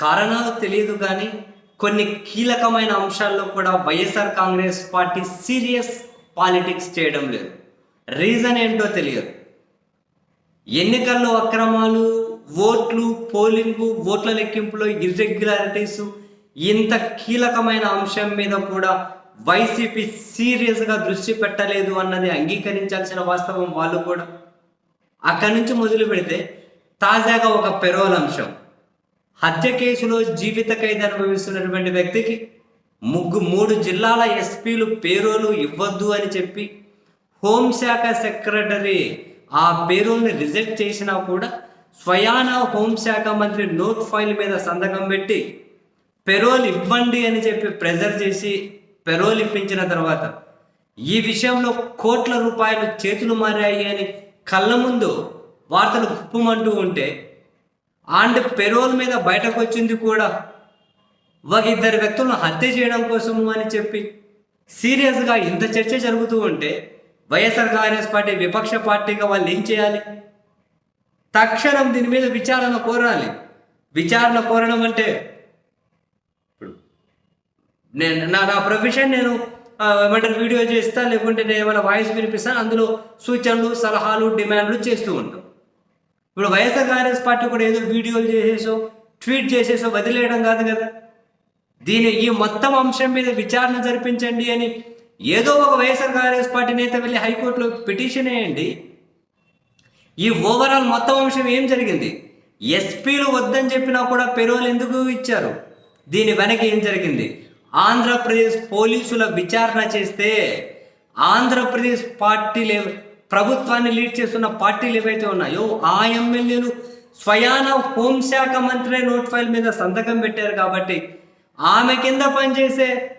కారణాలు తెలియదు కానీ కొన్ని కీలకమైన అంశాల్లో కూడా YSR Congress Party serious politics చేయడం లేదు. రీజన్ ఏంటో తెలియదు. ఎన్నికల్లో అక్రమాలు ఓట్లు పోలింగు ఓట్ల లెక్కింపులో ఇర్రెగ్యులారిటీస్ ఇంత కీలకమైన అంశం మీద కూడా వైసీపీ సీరియస్గా దృష్టి పెట్టలేదు అన్నది అంగీకరించాల్సిన వాస్తవం వాళ్ళు కూడా. అక్కడి నుంచి మొదలు పెడితే తాజాగా ఒక పెరోల్ అంశం. హత్య కేసులో జీవిత ఖైదు అనుభవిస్తున్నటువంటి వ్యక్తికి ముగ్గు మూడు జిల్లాల ఎస్పీలు పేరోలు ఇవ్వద్దు అని చెప్పి హోంశాఖ సెక్రటరీ ఆ పేరోల్ని రిజెక్ట్ చేసినా కూడా స్వయాన హోంశాఖ మంత్రి నోట్ ఫైల్ మీద సంతకం పెట్టి పెరోల్ ఇవ్వండి అని చెప్పి ప్రెజర్ చేసి పెరోల్ ఇప్పించిన తర్వాత ఈ విషయంలో కోట్ల రూపాయలు చేతులు మారాయి అని కళ్ళ ముందు వార్తలు గుప్పమంటూ ఉంటే అండ్ పెరోల్ మీద బయటకు వచ్చింది కూడా. ఒక ఇద్దరు వ్యక్తులను హత్య చేయడం కోసము అని చెప్పి సీరియస్గా ఇంత చర్చ జరుగుతూ ఉంటే వైఎస్ఆర్ కాంగ్రెస్ పార్టీ విపక్ష పార్టీగా వాళ్ళు ఏం చేయాలి? తక్షణం దీని మీద విచారణ కోరాలి. విచారణ కోరడం అంటే ఇప్పుడు నేను నా నా ప్రొఫెషన్ నేను ఏమంటారు వీడియో చేస్తా లేకుంటే నేను ఏమైనా వాయిస్ వినిపిస్తాను అందులో సూచనలు సలహాలు డిమాండ్లు చేస్తూ ఉంటాం. ఇప్పుడు వైఎస్ఆర్ కాంగ్రెస్ పార్టీ కూడా ఏదో వీడియోలు చేసేసో ట్వీట్ చేసేసో వదిలేయడం కాదు కదా. దీని ఈ మొత్తం అంశం మీద విచారణ జరిపించండి అని ఏదో ఒక వైఎస్ఆర్ కాంగ్రెస్ పార్టీ నేత వెళ్ళి హైకోర్టులో పిటిషన్ వేయండి. ఈ ఓవరాల్ మొత్తం అంశం ఏం జరిగింది? ఎస్పీలు వద్దని చెప్పినా కూడా పెరోల్ ఎందుకు ఇచ్చారు? దీని వెనక ఏం జరిగింది? ఆంధ్రప్రదేశ్ పోలీసుల విచారణ చేస్తే ఆంధ్రప్రదేశ్ పార్టీ ఏవ- ప్రభుత్వాన్ని లీడ్ చేస్తున్న పార్టీలు ఏవైతే ఉన్నాయో ఆ ఎమ్మెల్యేలు స్వయాన హోంశాఖ మంత్రి నోట్ ఫైల్ మీద సంతకం పెట్టారు కాబట్టి ఆమె కింద పనిచేసే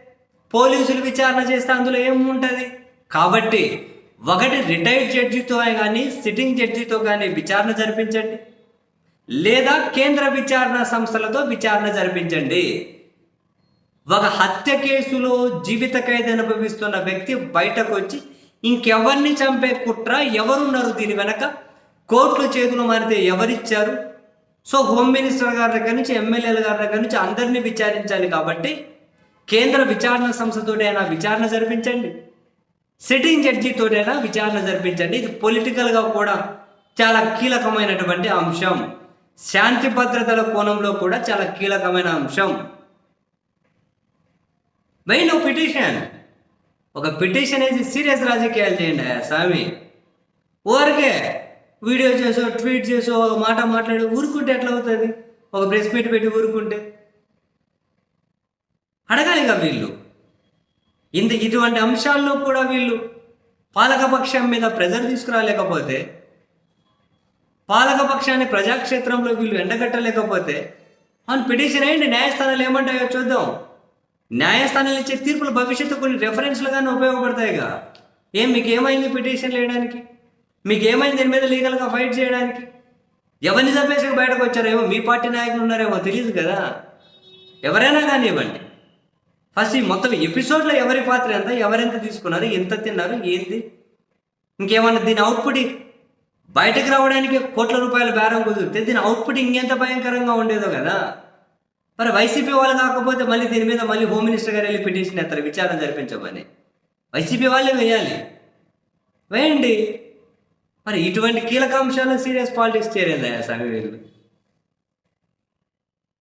పోలీసులు విచారణ చేస్తే అందులో ఏముంటుంది? కాబట్టి ఒకటి రిటైర్డ్ జడ్జితో కానీ సిట్టింగ్ జడ్జితో కానీ విచారణ జరిపించండి. లేదా కేంద్ర విచారణ సంస్థలతో విచారణ జరిపించండి. ఒక హత్య కేసులో జీవిత ఖైదు అనుభవిస్తున్న వ్యక్తి బయటకు వచ్చి ఇంకెవరిని చంపే కుట్ర ఎవరున్నారు దీని వెనక? కోర్టులు చేతులు మారితే ఎవరిచ్చారు? సో హోమ్ మినిస్టర్ గారి దగ్గర నుంచి ఎమ్మెల్యేల గారి దగ్గర నుంచి అందరినీ విచారించాలి కాబట్టి కేంద్ర విచారణ సంస్థతోటైనా విచారణ జరిపించండి. సిట్టింగ్ జడ్జితోటైనా విచారణ జరిపించండి. ఇది పొలిటికల్గా కూడా చాలా కీలకమైనటువంటి అంశం. శాంతి భద్రతల కోణంలో కూడా చాలా కీలకమైన అంశం. Main petition. ఒక పిటిషన్ వేసి సీరియస్ రాజకీయాలు చేయండి స్వామి. ఊరికే వీడియో చేసో ట్వీట్ చేసో ఒక మాట మాట్లాడి ఊరుకుంటే ఎట్లా అవుతుంది? ఒక ప్రెస్ మీట్ పెట్టి ఊరుకుంటే? అడగాలిగా వీళ్ళు. ఇంత ఇటువంటి అంశాల్లో కూడా వీళ్ళు పాలకపక్షం మీద ప్రెజర్ తీసుకురాలేకపోతే పాలకపక్షాన్ని ప్రజాక్షేత్రంలో వీళ్ళు ఎండగట్టలేకపోతే అవును పిటిషన్ అయ్యండి న్యాయస్థానాలు ఏమంటాయో చూద్దాం. న్యాయస్థానాలు ఇచ్చే తీర్పులు భవిష్యత్తు కొన్ని రెఫరెన్స్లుగానే ఉపయోగపడతాయిగా. ఏం మీకు ఏమైంది పిటిషన్ వేయడానికి? మీకు ఏమైంది దీని మీద లీగల్గా ఫైట్ చేయడానికి? ఎవరిని చంపేసి బయటకు వచ్చారేమో మీ పార్టీ నాయకులు ఉన్నారేమో తెలియదు కదా. ఎవరైనా కానివ్వండి. ఫస్ట్ ఈ మొత్తం ఎపిసోడ్లో ఎవరి పాత్ర ఎంత ఎవరెంత తీసుకున్నారు ఎంత తిన్నారు ఏంది? ఇంకేమన్నా దీని అవుట్పుట్ బయటకు రావడానికి కోట్ల రూపాయల బేరం కుదిరితే దీని అవుట్పుట్ ఇంకెంత భయంకరంగా ఉండేదో కదా. మరి వైసీపీ వాళ్ళు కాకపోతే మళ్ళీ దీని మీద మళ్ళీ హోమ్ మినిస్టర్ గారు వెళ్ళి పిటిషన్ ఎత్తారు విచారణ జరిపించమని. వైసీపీ వాళ్ళే వేయాలి. వేయండి. మరి ఇటువంటి కీలక అంశాలు సీరియస్ పాలిటిక్స్ చేరేదా స్వామి వీళ్ళు